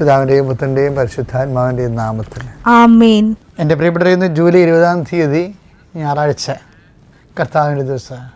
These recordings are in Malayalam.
പിതാവിന്റെയും പുത്രന്റെയും പരിശുദ്ധാത്മാവിന്റെയും നാമത്തിൽ. ആമേൻ. എന്റെ പ്രിയപ്പെട്ട ജൂലൈ ഇരുപതാം തീയതി ഞായറാഴ്ച. കർത്താവിന്റെ ദിവസം.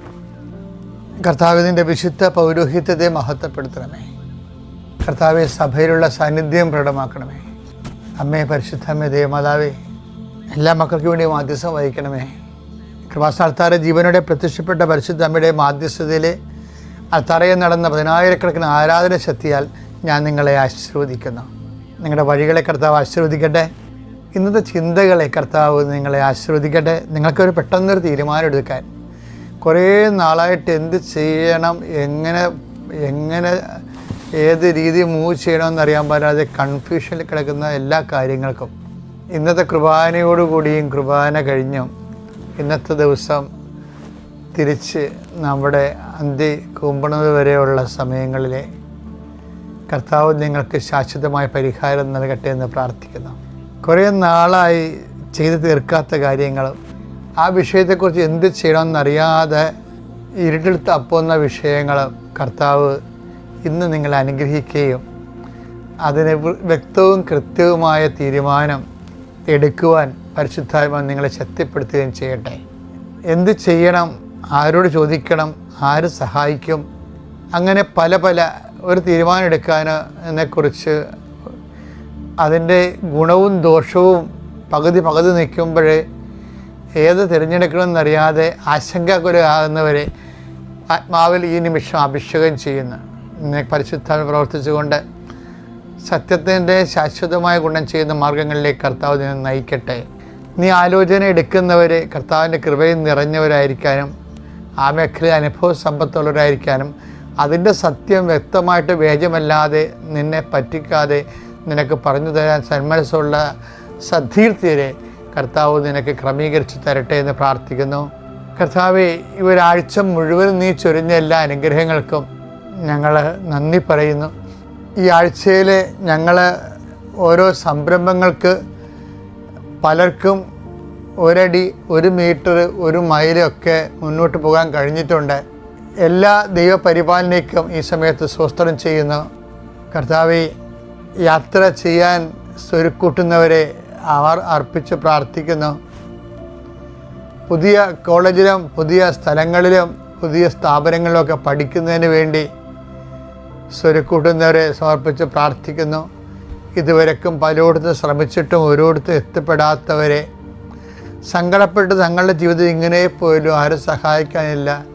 കർത്താവിന്റെ വിശുദ്ധ പൗരോഹിത്യത്തെ മഹത്വപ്പെടുത്തണമേ. കർത്താവെ സഭയിലുള്ള സാന്നിധ്യം പ്രകടമാക്കണമേ. അമ്മേ പരിശുദ്ധമ്മേ ദേവമാതാവേ എല്ലാ മക്കൾക്ക് വേണ്ടി മാധ്യസ്ഥം വഹിക്കണമേ. കൃപാസ്ഥാനത്താറെ ജീവനോടെ പ്രത്യക്ഷപ്പെട്ട പരിശുദ്ധ അമ്മയുടെ മാധ്യസ്ഥതയിൽ അത്തറയിൽ നടന്ന പതിനായിരക്കണക്കിന് ആരാധന ശക്തിയാൽ ഞാൻ നിങ്ങളെ ആശീർവദിക്കുന്നു. നിങ്ങളുടെ വഴികളെ കർത്താവ് ആശീർവദിക്കട്ടെ. ഇന്നത്തെ ചിന്തകളെ കർത്താവ് നിങ്ങളെ ആശീർവദിക്കട്ടെ. നിങ്ങൾക്കൊരു പെട്ടെന്നൊരു തീരുമാനം എടുക്കാൻ കുറേ നാളായിട്ട് എന്ത് ചെയ്യണം എങ്ങനെ എങ്ങനെ ഏത് രീതി മൂവ് ചെയ്യണമെന്ന് അറിയാൻ പാടാതെ കൺഫ്യൂഷനിൽ കിടക്കുന്ന എല്ലാ കാര്യങ്ങൾക്കും. ഇന്നത്തെ കുർബാനയോടുകൂടിയും കുർബാന കഴിഞ്ഞും ഇന്നത്തെ ദിവസം തിരിച്ച് നമ്മുടെ അന്തി കൂമ്പണത് വരെയുള്ള സമയങ്ങളിലെ കർത്താവ് നിങ്ങൾക്ക് ശാശ്വതമായ പരിഹാരം നൽകട്ടെ എന്ന് പ്രാർത്ഥിക്കുന്നു. കുറേ നാളായി ചെയ്തു തീർക്കാത്ത കാര്യങ്ങളും ആ വിഷയത്തെക്കുറിച്ച് എന്ത് ചെയ്യണമെന്നറിയാതെ ഇരുട്ടിൽ തപ്പുന്ന വിഷയങ്ങൾ കർത്താവ് ഇന്ന് നിങ്ങൾ അനുഗ്രഹിക്കുകയും അതിന് വ്യക്തവും കൃത്യവുമായ തീരുമാനം എടുക്കുവാൻ പരിശുദ്ധാത്മ നിങ്ങളെ ശക്തിപ്പെടുത്തുകയും ചെയ്യട്ടെ. എന്ത് ചെയ്യണം? ആരോട് ചോദിക്കണം? ആര് സഹായിക്കും? അങ്ങനെ പല പല ഒരു തീരുമാനം എടുക്കാനെക്കുറിച്ച് അതിന്റെ ഗുണവും ദോഷവും പകുതി പകുതി നിൽക്കുമ്പോഴേ ഏത് തിരഞ്ഞെടുക്കണമെന്നറിയാതെ ആശങ്കാകുലരാകുന്നവരെ ആത്മാവിൽ ഈ നിമിഷം അഭിഷേകം ചെയ്യുന്നു. ഇന്ന് പരിശുദ്ധാത്മ പ്രവർത്തിച്ചുകൊണ്ട് സത്യത്തിന്റെ ശാശ്വതമായ ഗുണം ചെയ്യുന്ന മാർഗങ്ങളിലേക്ക് കർത്താവ് നിന്നെ നയിക്കട്ടെ. നീ ആലോചന എടുക്കുന്നവരെ കർത്താവിന്റെ കൃപയിൽ നിറഞ്ഞവരായിരിക്കാനും ആ മേഖല അനുഭവ സമ്പത്തുള്ളവരായിരിക്കാനും അതിന്റെ സത്യം വ്യക്തമായിട്ട് വേജമല്ലാതെ നിന്നെ പറ്റിക്കാതെ നിനക്ക് പറഞ്ഞു തരാൻ സന്മനസ്സുള്ള സദ്ധീർത്തിയരെ കർത്താവ് നിനക്ക് ക്രമീകരിച്ച് തരട്ടെ എന്ന് പ്രാർത്ഥിക്കുന്നു. കർത്താവെ ഈ ഒരാഴ്ച മുഴുവൻ നീ ചൊരിഞ്ഞ എല്ലാ അനുഗ്രഹങ്ങൾക്കും ഞങ്ങൾ നന്ദി പറയുന്നു. ഈ ആഴ്ചയിൽ ഞങ്ങൾ ഓരോ സംരംഭങ്ങൾക്ക് പലർക്കും ഒരടി ഒരു മീറ്റർ ഒരു മൈലൊക്കെ മുന്നോട്ട് പോകാൻ കഴിഞ്ഞിട്ടുണ്ട്. എല്ലാ ദൈവപരിപാലനയ്ക്കും ഈ സമയത്ത് സ്വസ്ത്രം ചെയ്യുന്നു. കർത്താവ് യാത്ര ചെയ്യാൻ സ്വരുക്കൂട്ടുന്നവരെ അവർ അർപ്പിച്ച് പ്രാർത്ഥിക്കുന്നു. പുതിയ കോളേജിലും പുതിയ സ്ഥലങ്ങളിലും പുതിയ സ്ഥാപനങ്ങളിലൊക്കെ പഠിക്കുന്നതിന് വേണ്ടി സ്വരുക്കൂട്ടുന്നവരെ സമർപ്പിച്ച് പ്രാർത്ഥിക്കുന്നു. ഇതുവരെക്കും പലയിടത്തും ശ്രമിച്ചിട്ടും ഒരിടത്തും എത്തിപ്പെടാത്തവരെ സങ്കടപ്പെട്ട് തങ്ങളുടെ ജീവിതം ഇങ്ങനെ പോലും ആരും സഹായിക്കാനില്ല.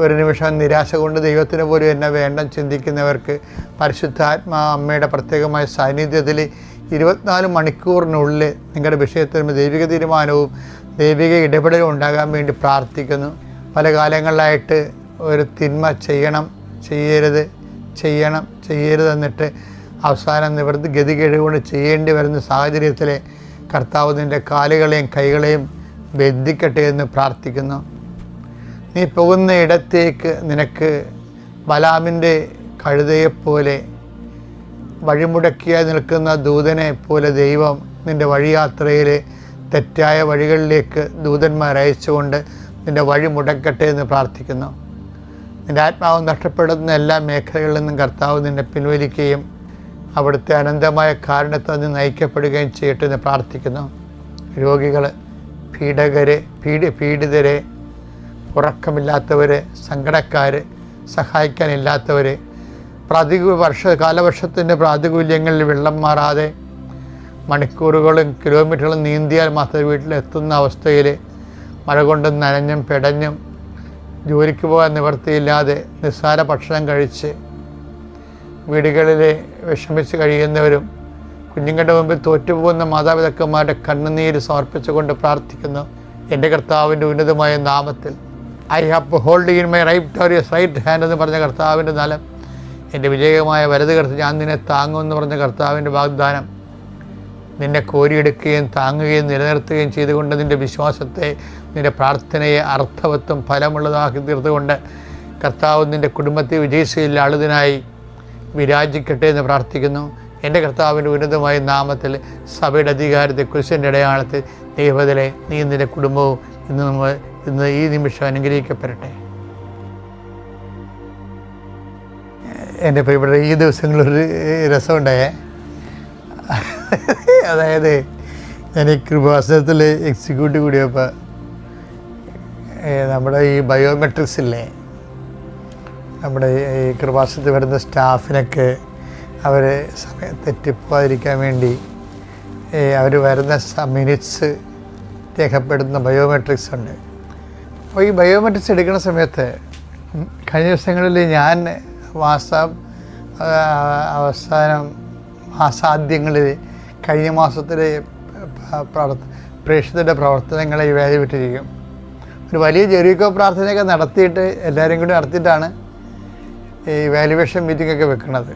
ഒരു നിമിഷം നിരാശ കൊണ്ട് ദൈവത്തിന് പോലും എന്നെ വേണ്ട ചിന്തിക്കുന്നവർക്ക് പരിശുദ്ധാത്മാ അമ്മയുടെ പ്രത്യേകമായ സാന്നിധ്യത്തിൽ ഇരുപത്തിനാല് മണിക്കൂറിനുള്ളിൽ നിങ്ങളുടെ വിഷയത്തിന് ദൈവിക തീരുമാനവും ദൈവിക ഇടപെടലും ഉണ്ടാകാൻ വേണ്ടി പ്രാർത്ഥിക്കുന്നു. പല കാലങ്ങളിലായിട്ട് ഒരു തിന്മ ചെയ്യണം ചെയ്യരുത് ചെയ്യണം ചെയ്യരുത് എന്നിട്ട് അവസാനം നിവൃത്തി ഗതികേടുകൊണ്ട് ചെയ്യേണ്ടി വരുന്ന സാഹചര്യത്തിലെ കർത്താവ് നിന്റെ കാലുകളെയും കൈകളെയും ബന്ധിക്കട്ടെ എന്ന് പ്രാർത്ഥിക്കുന്നു. നീ പോകുന്ന ഇടത്തേക്ക് നിനക്ക് ബലാമിന്റെ കഴുതയെപ്പോലെ വഴിമുടക്കിയായി നിൽക്കുന്ന ദൂതനെ പോലെ ദൈവം നിന്റെ വഴിയാത്രയിൽ തെറ്റായ വഴികളിലേക്ക് ദൂതന്മാരയച്ചുകൊണ്ട് നിന്റെ വഴി മുടക്കട്ടെ എന്ന് പ്രാർത്ഥിക്കുന്നു. നിന്റെ ആത്മാവ് നഷ്ടപ്പെടുന്ന എല്ലാ മേഖലകളിൽ നിന്നും കർത്താവ് നിന്നെ പിൻവലിക്കുകയും അവിടുത്തെ അനന്തമായ കാരണത്തിൽ നിന്ന് നയിക്കപ്പെടുകയും ചെയ്യട്ടെ എന്ന് പ്രാർത്ഥിക്കുന്നു. രോഗികൾ പീഡകരെ പീഡി പീഡിതരെ ഉറക്കമില്ലാത്തവരെ സങ്കടക്കാർ സഹായിക്കാനില്ലാത്തവർ പ്രാതികൂ വർഷ കാലവർഷത്തിന്റെ പ്രാതികൂല്യങ്ങളിൽ വെള്ളം മാറാതെ മണിക്കൂറുകളും കിലോമീറ്ററുകളും നീന്തിയാൽ മാത്രമേ വീട്ടിലെത്തുന്ന അവസ്ഥയിൽ മഴ കൊണ്ട് നനഞ്ഞും പെടഞ്ഞും ജോലിക്ക് പോകാൻ നിവർത്തിയില്ലാതെ നിസ്സാര ഭക്ഷണം കഴിച്ച് വീടുകളിൽ വിഷമിച്ച് കഴിയുന്നവരും കുഞ്ഞുങ്ങളുടെ മുമ്പിൽ തോറ്റുപോകുന്ന മാതാപിതാക്കന്മാരുടെ കണ്ണുനീര് സമർപ്പിച്ചുകൊണ്ട് പ്രാർത്ഥിക്കുന്നു. എന്റെ കർത്താവിന്റെ ഉന്നതമായ നാമത്തിൽ. I have hold in my right righteous right hand എന്ന് പറഞ്ഞ കർത്താവിന്റെ നലം എന്റെ വിജയകമായ വലത് കർത്ത് ഞാൻ നിന്നെ താങ്ങുമെന്ന് പറഞ്ഞ കർത്താവിന്റെ വാഗ്ദാനം നിന്നെ കോരിയെടുക്കുകയും താങ്ങുകയും നിലനിർത്തുകയും ചെയ്തുകൊണ്ട് നിന്റെ വിശ്വാസത്തെ നിന്റെ പ്രാർത്ഥനയെ അർത്ഥവത്വം ഫലമുള്ളതാക്കി തീർത്തുകൊണ്ട് കർത്താവ് നിന്റെ കുടുംബത്തെ വിജയിച്ചതിൽ അളുതിനായി വിരാജിക്കട്ടെ എന്ന് പ്രാർത്ഥിക്കുന്നു. എന്റെ കർത്താവിന്റെ ഉന്നതമായ നാമത്തിൽ സഭയുടെ അധികാരത്തെ കുരിശന്റെ അടയാളത്തിൽ ദൈവത്തിലെ നീ നിന്റെ കുടുംബവും ഇന്ന് നമ്മൾ ഇന്ന് ഈ നിമിഷം അനുഗ്രഹിക്കപ്പെടട്ടെ. എന്റെ പ്രിയപ്പെട്ട ഈ ദിവസങ്ങളൊരു രസമുണ്ടായേ. അതായത് ഞാൻ ഈ കൃപാസനത്തിൽ എക്സിക്യൂട്ടീവ് കൂടിയപ്പോൾ നമ്മുടെ ഈ ബയോമെട്രിക്സ് ഇല്ലേ? നമ്മുടെ ഈ കൃപാസനത്തിൽ വരുന്ന സ്റ്റാഫിനൊക്കെ അവർ സമയം തെറ്റിപ്പോകാതിരിക്കാൻ വേണ്ടി അവർ വരുന്ന മിനിറ്റ്സ് രേഖപ്പെടുത്തുന്ന ബയോമെട്രിക്സ് ഉണ്ട്. അപ്പോൾ ഈ ബയോമെട്രിക്സ് എടുക്കുന്ന സമയത്ത് കഴിഞ്ഞ ദിവസങ്ങളിൽ ഞാൻ മാസം അവസാനം മാസാദ്യങ്ങളിൽ കഴിഞ്ഞ മാസത്തിലെ പ്രവർത്ത പ്രേക്ഷിതരുടെ പ്രവർത്തനങ്ങളെ വിവേചിപ്പിട്ടിരിക്കും ഒരു വലിയ ജെറിക്കോ പ്രാർത്ഥനയൊക്കെ നടത്തിയിട്ട് എല്ലാവരും കൂടി നടത്തിയിട്ടാണ് ഈ മീറ്റിംഗ് ഒക്കെ വെക്കുന്നത്.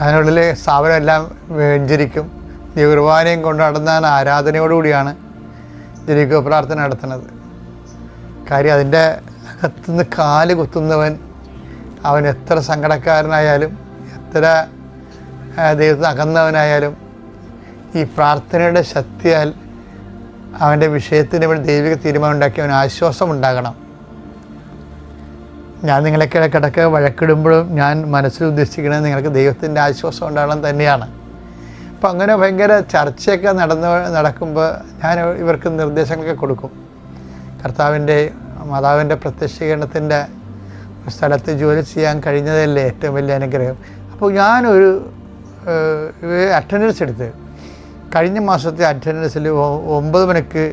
അതിനുള്ളിൽ സ്ഥാപനം എല്ലാം വ്യഞ്ചരിക്കും കുർബാനയും കൊണ്ട് നടന്ന ആരാധനയോടുകൂടിയാണ് ജെറിക്കോ പ്രാർത്ഥന നടത്തുന്നത്. കാര്യം അതിന്റെ അകത്തുനിന്ന് കാൽ കുത്തുന്നവൻ അവൻ എത്ര സങ്കടക്കാരനായാലും എത്ര ദൈവത്തിന് അകന്നവനായാലും ഈ പ്രാർത്ഥനയുടെ ശക്തിയാൽ അവന്റെ വിഷയത്തിന് വേണ്ടി ദൈവിക തീരുമാനം ഉണ്ടാക്കി അവന് ആശ്വാസം ഉണ്ടാകണം. ഞാൻ നിങ്ങളൊക്കെ കിടക്ക വഴക്കിടുമ്പോഴും ഞാൻ മനസ്സിൽ ഉദ്ദേശിക്കുന്നത് നിങ്ങൾക്ക് ദൈവത്തിന്റെ ആശ്വാസം ഉണ്ടാകണം തന്നെയാണ്. അപ്പം അങ്ങനെ ഭയങ്കര ചർച്ചയൊക്കെ നടന്ന് നടക്കുമ്പോൾ ഞാൻ ഇവർക്ക് നിർദ്ദേശങ്ങളൊക്കെ കൊടുക്കും. കർത്താവിന്റെ മാതാവിന്റെ പ്രത്യക്ഷീകരണത്തിന്റെ സ്ഥലത്ത് ജോലി ചെയ്യാൻ കഴിഞ്ഞതല്ലേ ഏറ്റവും വലിയ അനുഗ്രഹം. അപ്പോൾ ഞാനൊരു അറ്റൻഡൻസ് എടുത്ത് കഴിഞ്ഞ മാസത്തെ അറ്റൻഡൻസിൽ ഒമ്പത് മണിക്ക്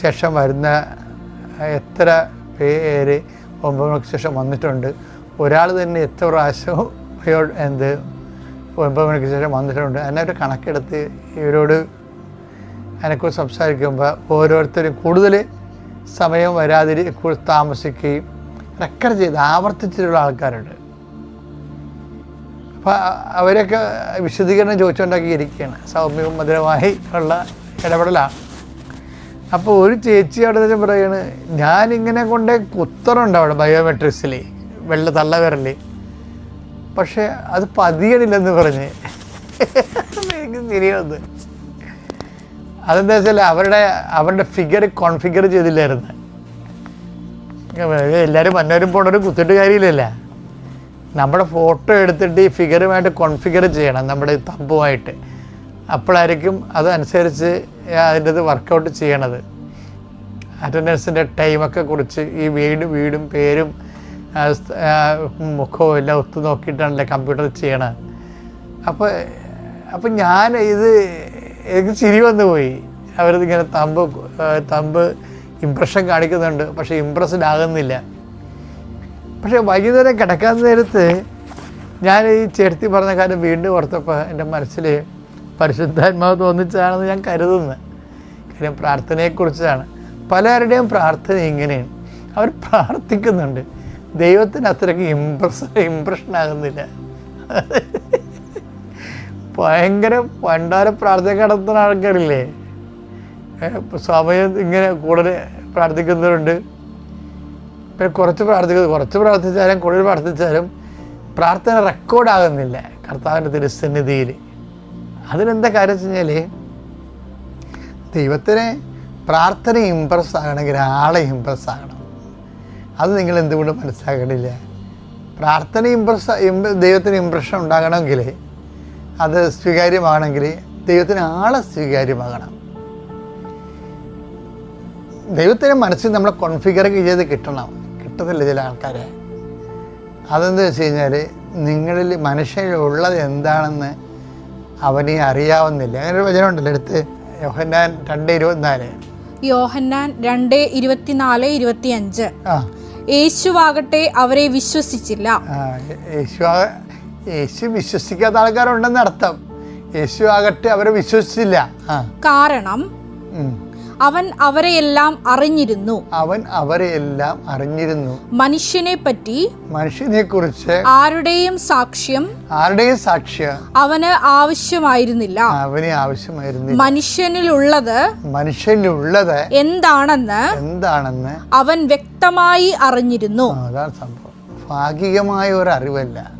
ശേഷം വരുന്ന എത്ര പേര് ഒമ്പത് മണിക്ക് ശേഷം വന്നിട്ടുണ്ട്. ഒരാൾ തന്നെ എത്ര പ്രാവശ്യം എന്ത് ഒമ്പത് മണിക്ക് ശേഷം വന്നിട്ടുണ്ട്. അതിനെ ഒരു കണക്കെടുത്ത് ഇവരോട് അതിനെക്കുറിച്ച് സംസാരിക്കുമ്പോൾ ഓരോരുത്തരും കൂടുതൽ സമയം വരാതിരി താമസിക്കുകയും റെക്കോർഡ് ചെയ്ത് ആവർത്തിച്ചിട്ടുള്ള ആൾക്കാരുണ്ട്. അപ്പോൾ അവരൊക്കെ വിശദീകരണം ചോദിച്ചുകൊണ്ടൊക്കെ ഇരിക്കുകയാണ് സൗമ്യവും മധുരമായി ഉള്ള ഇടപെടലാണ്. അപ്പോൾ ഒരു ചേച്ചി അവിടെ തന്നെ പറയാണ് ഞാനിങ്ങനെ കൊണ്ട് കുത്തറുണ്ട് അവിടെ ബയോമെട്രിക്സിൽ വെള്ള തള്ള വിരൽ പക്ഷേ അത് പതിയണില്ലെന്ന് പറഞ്ഞ്. എനിക്ക് തിരിയുന്നത് അതെന്താ വെച്ചാൽ അവരുടെ അവരുടെ ഫിഗർ കോൺഫിഗർ ചെയ്തില്ലായിരുന്നു. എല്ലാവരും വന്നവരും പോണവരും കുത്തിട്ട് കാര്യമില്ലല്ല? നമ്മുടെ ഫോട്ടോ എടുത്തിട്ട് ഈ ഫിഗറുമായിട്ട് കോൺഫിഗർ ചെയ്യണം നമ്മുടെ തമ്പുമായിട്ട്. അപ്പോഴായിരിക്കും അതനുസരിച്ച് അതിന്റെ ഇത് വർക്കൗട്ട് ചെയ്യണത്. അറ്റൻഡൻസിന്റെ ടൈമൊക്കെ കുറിച്ച് ഈ വീട് വീടും പേരും മുഖവും എല്ലാം ഒത്തു നോക്കിയിട്ടാണല്ലേ കമ്പ്യൂട്ടർ ചെയ്യണത് അപ്പോൾ അപ്പം ഞാൻ ഇത് എനിക്ക് ചിരി വന്നു പോയി അവരിതിങ്ങനെ തമ്പ് തമ്പ് ഇമ്പ്രഷൻ കാണിക്കുന്നുണ്ട് പക്ഷേ ഇംപ്രസ്ഡ് ആകുന്നില്ല. പക്ഷേ വൈകുന്നേരം കിടക്കാൻ നേരത്ത് ഞാൻ ഈ ചേർത്തി പറഞ്ഞ കാര്യം വീണ്ടും ഓർത്തപ്പോൾ എന്റെ മനസ്സിൽ പരിശുദ്ധാത്മാവ് തോന്നിച്ചാണെന്ന് ഞാൻ കരുതുന്നത് കാര്യം പ്രാർത്ഥനയെക്കുറിച്ചാണ്. പലരുടെയും പ്രാർത്ഥന ഇങ്ങനെയാണ്. അവർ പ്രാർത്ഥിക്കുന്നുണ്ട്. ദൈവത്തിന് അത്രയ്ക്ക് ഇംപ്രഷൻ ആകുന്നില്ല. ഭയങ്കര പണ്ടാര പ്രാർത്ഥന നടത്തുന്ന ആൾക്കാരില്ലേ സമയം ഇങ്ങനെ കൂടുതൽ പ്രാർത്ഥിക്കുന്നവരുണ്ട്. പിന്നെ കുറച്ച് പ്രാർത്ഥിക്കുന്നത് കുറച്ച് പ്രാർത്ഥിച്ചാലും കൂടുതൽ പ്രാർത്ഥിച്ചാലും പ്രാർത്ഥന റെക്കോർഡാകുന്നില്ല കർത്താവിന്റെ തിരുസന്നിധിയിൽ. അതിനെന്താ കാര്യം വെച്ച് കഴിഞ്ഞാൽ ദൈവത്തിന് പ്രാർത്ഥന ഇമ്പ്രസ് ആകണമെങ്കിൽ ആളെ ഇമ്പ്രസ് ആകണം. അത് നിങ്ങൾ എന്തുകൊണ്ട് മനസ്സിലാക്കണില്ല? പ്രാർത്ഥന ഇമ്പ്രസ് ദൈവത്തിന് ഇമ്പ്രഷൻ ഉണ്ടാകണമെങ്കിൽ അത് സ്വീകാര്യമാണെങ്കിൽ ദൈവത്തിന് ആളെ സ്വീകാര്യമാകണം. ദൈവത്തിന് മനസ്സിൽ നമ്മളെ കോൺഫിഗർ ചെയ്ത് കിട്ടണം. കിട്ടത്തില്ല ചില ആൾക്കാരെ. അതെന്താ വെച്ച് കഴിഞ്ഞാൽ നിങ്ങളിൽ മനുഷ്യനുള്ളത് എന്താണെന്ന് അവനെ അറിയാവുന്നില്ല. അങ്ങനെ ഒരു വചനമുണ്ടല്ലോ എടുത്ത് യോഹന്നാൻ രണ്ട് ഇരുപത്തിനാല്. യോഹന്നാൻ രണ്ട് ഇരുപത്തിനാല് ഇരുപത്തിയഞ്ച്. യേശുവാകട്ടെ അവരെ വിശ്വസിച്ചില്ല. യേശു യേശു വിശ്വസിക്കാത്ത ആൾക്കാരുണ്ടെന്ന് അർത്ഥം യേശു ആകട്ടെ അവരെ വിശ്വസിച്ചില്ല. കാരണം. അവൻ അവരെയെല്ലാം അറിഞ്ഞിരുന്നു. അവൻ അവരെയെല്ലാം അറിഞ്ഞിരുന്നു. മനുഷ്യനെ പറ്റി മനുഷ്യനെ കുറിച്ച് ആരുടെയും സാക്ഷ്യം ആരുടെയും സാക്ഷ്യം അവന് ആവശ്യമായിരുന്നില്ല. അവന് ആവശ്യമായിരുന്നില്ല. മനുഷ്യനിലുള്ളത് മനുഷ്യനിലുള്ളത് എന്താണെന്ന് എന്താണെന്ന് അവൻ വ്യക്തമായി അറിഞ്ഞിരുന്നു. അതാണ് സംഭവം. ഭാഗികമായ ഒരു അറിവല്ല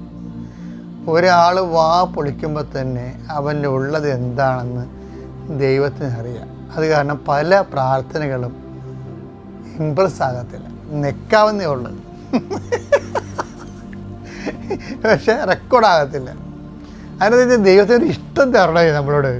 ഒരാൾ വാ പൊളിക്കുമ്പോൾ തന്നെ അവന്റെ ഉള്ളത് എന്താണെന്ന് ദൈവത്തിന് അറിയാം. അത് കാരണം പല പ്രാർത്ഥനകളും ഇമ്പ്രസ് ആകത്തില്ല. നെക്കാവുന്നേ ഉള്ളു. പക്ഷെ റെക്കോർഡാകത്തില്ല അതിനകത്ത് ദൈവത്തിന് ഇഷ്ടം തരണേ നമ്മളോട്.